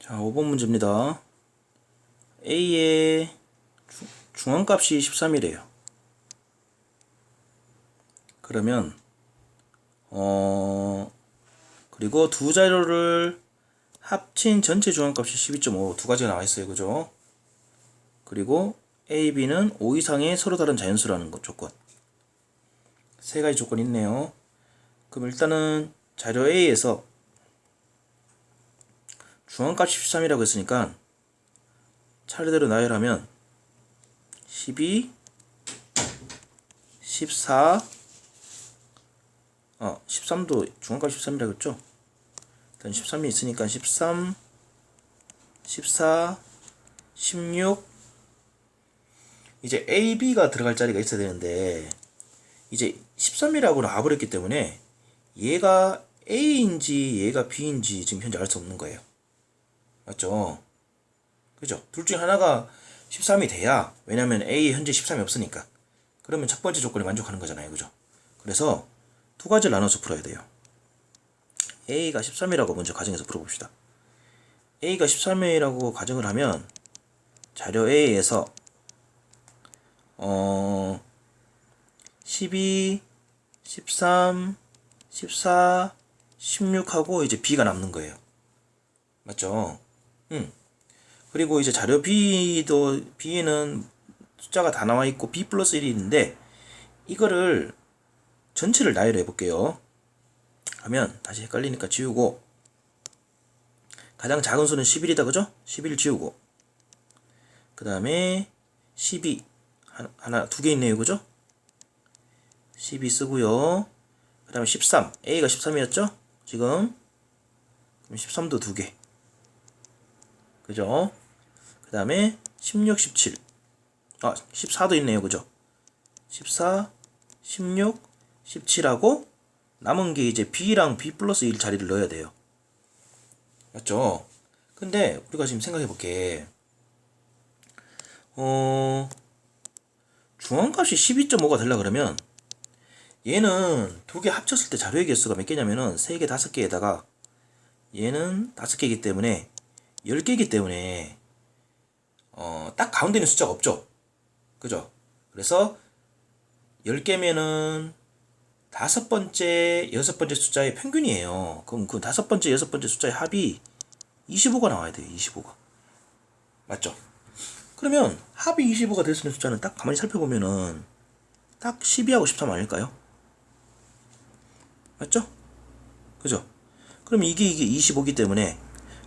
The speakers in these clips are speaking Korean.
자, 5번 문제입니다. A의 주- 중앙값이 13이래요. 그러면 어 그리고 두 자료를 합친 전체 중앙값이 12.5 두 가지가 나와 있어요. 그죠? 그리고 A, B는 5 이상의 서로 다른 자연수라는 것 조건. 세 가지 조건이 있네요. 그럼 일단은 자료 A에서 중앙값이 13이라고 했으니까 차례대로 나열하면 12, 14, 어, 13도 중앙값 13이라고 했죠? 일단 13이 있으니까 13, 14, 16 이제 A, B가 들어갈 자리가 있어야 되는데 이제 13이라고 나와버렸기 때문에 얘가 A인지 얘가 B인지 지금 현재 알 수 없는 거예요. 맞죠? 그죠? 둘 중에 하나가 13이 돼야 왜냐면 A 현재 13이 없으니까 그러면 첫 번째 조건이 만족하는 거잖아요. 그죠? 그래서 두 가지를 나눠서 풀어야 돼요. A가 13이라고 먼저 가정해서 풀어봅시다. A가 13이라고 가정을 하면 자료 A에서 어 12, 13, 14, 16하고 이제 B가 남는 거예요. 맞죠? 음. 그리고 이제 자료 B도 B에는 숫자가 다 나와 있고 B 플러스 1이 있는데 이거를 전체를 나열해 볼게요. 하면 다시 헷갈리니까 지우고 가장 작은 수는 11이다 그죠? 11 지우고 그 다음에 12 하나, 두 개 있네요 그죠? 12 쓰고요 그 다음에 13 A가 13이었죠? 지금 그럼 13도 두개 그죠? 그 다음에 16, 17 아, 14도 있네요 그죠? 14, 16, 17하고 남은 게 이제 B랑 B 플러스 1 자리를 넣어야 돼요. 맞죠? 근데 우리가 지금 생각해 볼게. 어, 중앙값이 12.5가 되려 그러면 얘는 두 개 합쳤을 때 자료의 개수가 몇 개냐면은 3개, 5개에다가 얘는 5개이기 때문에 10개이기 때문에 어, 딱 가운데 있는 숫자가 없죠. 그죠? 그래서 10개면은 다섯 번째, 여섯 번째 숫자의 평균이에요. 그럼 그 다섯 번째, 여섯 번째 숫자의 합이 25가 나와야 돼요. 25가. 맞죠? 그러면 합이 25가 될 수 있는 숫자는 딱 가만히 살펴보면은 딱 12하고 13 아닐까요? 맞죠? 그죠? 그럼 이게 이게 25기 때문에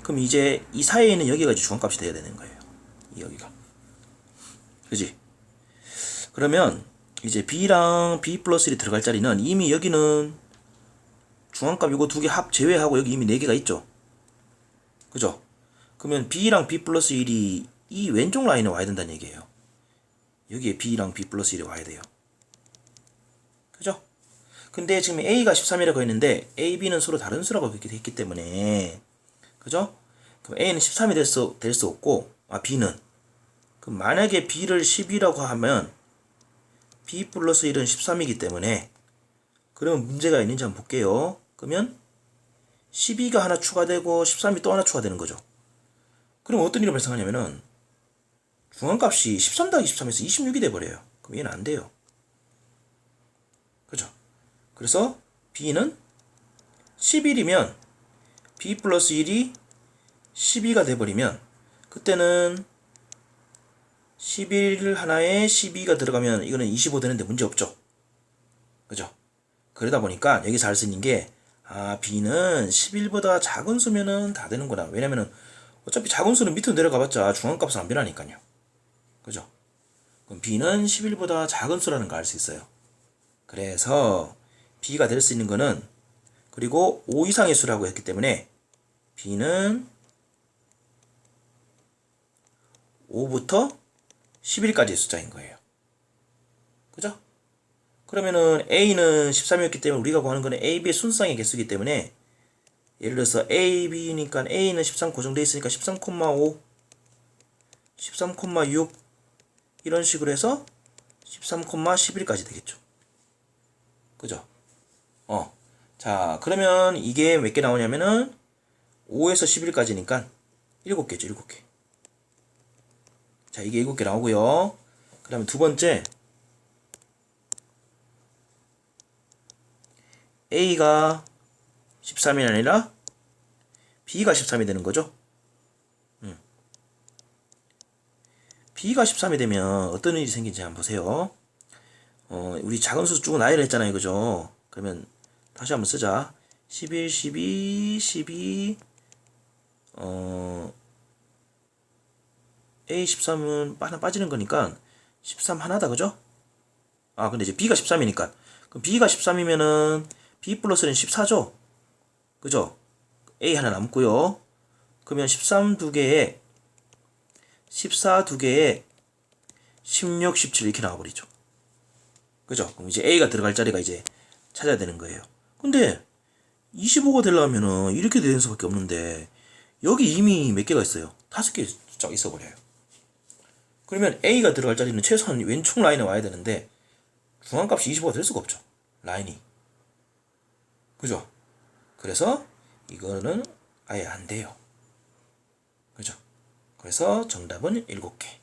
그럼 이제 이 사이에 있는 여기가 이제 중앙값이 돼야 되는 거예요. 이 여기가. 그지? 그러면 이제 B랑 B 플러스 1이 들어갈 자리는 이미 여기는 중앙값 이거 두 개 합 제외하고 여기 이미 네 개가 있죠. 그죠? 그러면 B랑 B 플러스 1이 이 왼쪽 라인에 와야 된다는 얘기예요. 여기에 B랑 B 플러스 1이 와야 돼요. 그죠? 근데 지금 A가 13이라고 했는데 A, B는 서로 다른 수라고 있기 때문에 그죠? 그럼 A는 13이 될 수, 될 수 없고 아 B는 그럼 만약에 B를 10이라고 하면 B 플러스 1은 13이기 때문에 그러면 문제가 있는지 한번 볼게요. 그러면 12가 하나 추가되고 13이 또 하나 추가되는 거죠. 그럼 어떤 일이 발생하냐면은 중앙값이 13 더하기 13에서 26이 돼버려요. 그럼 얘는 안 돼요. 그죠? 그래서 B는 11이면 B 플러스 1이 12가 돼버리면 그때는 11 하나에 12가 들어가면 이거는 25 되는데 문제 없죠. 그죠? 그러다 보니까 알수 있는 게, 아, B는 11보다 작은 수면은 다 되는구나. 왜냐면은 어차피 작은 수는 밑으로 내려가봤자 중앙값은 안 변하니까요. 그죠? 그럼 B는 11보다 작은 수라는 걸 알 수 있어요. 그래서 B가 될 수 있는 거는, 그리고 5 이상의 수라고 했기 때문에 B는 5부터 11까지의 숫자인 거예요. 그죠? 그러면은 A는 13이었기 때문에 우리가 구하는 거는 A, B의 순상의 개수이기 때문에 예를 들어서 A, B니까 A는 13 고정돼 있으니까 13,5 13,6 이런 식으로 해서 13,11까지 되겠죠. 그죠? 어. 자, 그러면 이게 몇 개 나오냐면은 5에서 11까지니까 7개죠, 7개. 자, 이게 7개 나오고요. 그 다음에 두 번째, A가 13이 아니라 B가 13이 되는 거죠. 음. B가 13이 되면 어떤 일이 생긴지 한번 보세요. 어, 우리 작은 수 쭉 나열을 했잖아요. 그죠? 그러면 다시 한번 쓰자. 11, 12, 12, 어, A 13은 하나 빠지는 거니까 13 하나다. 그죠? 아, 근데 이제 B가 13이니까. 그럼 B가 13이면은 B 플러스는 14죠? 그죠? A 하나 남고요. 그러면 13 두 개에 14 두 개에 16, 17 이렇게 나와버리죠. 그죠? 그럼 이제 A가 들어갈 자리가 이제 찾아야 되는 거예요. 근데 25가 되려면은 이렇게 되는 수밖에 없는데 여기 이미 몇 개가 있어요? 다섯 개 쫙 있어 버려요. 그러면 A가 들어갈 자리는 최소한 왼쪽 라인에 와야 되는데 중앙값이 25가 될 수가 없죠. 라인이. 그죠? 그래서 이거는 아예 안 돼요. 그죠? 그래서 정답은 7개.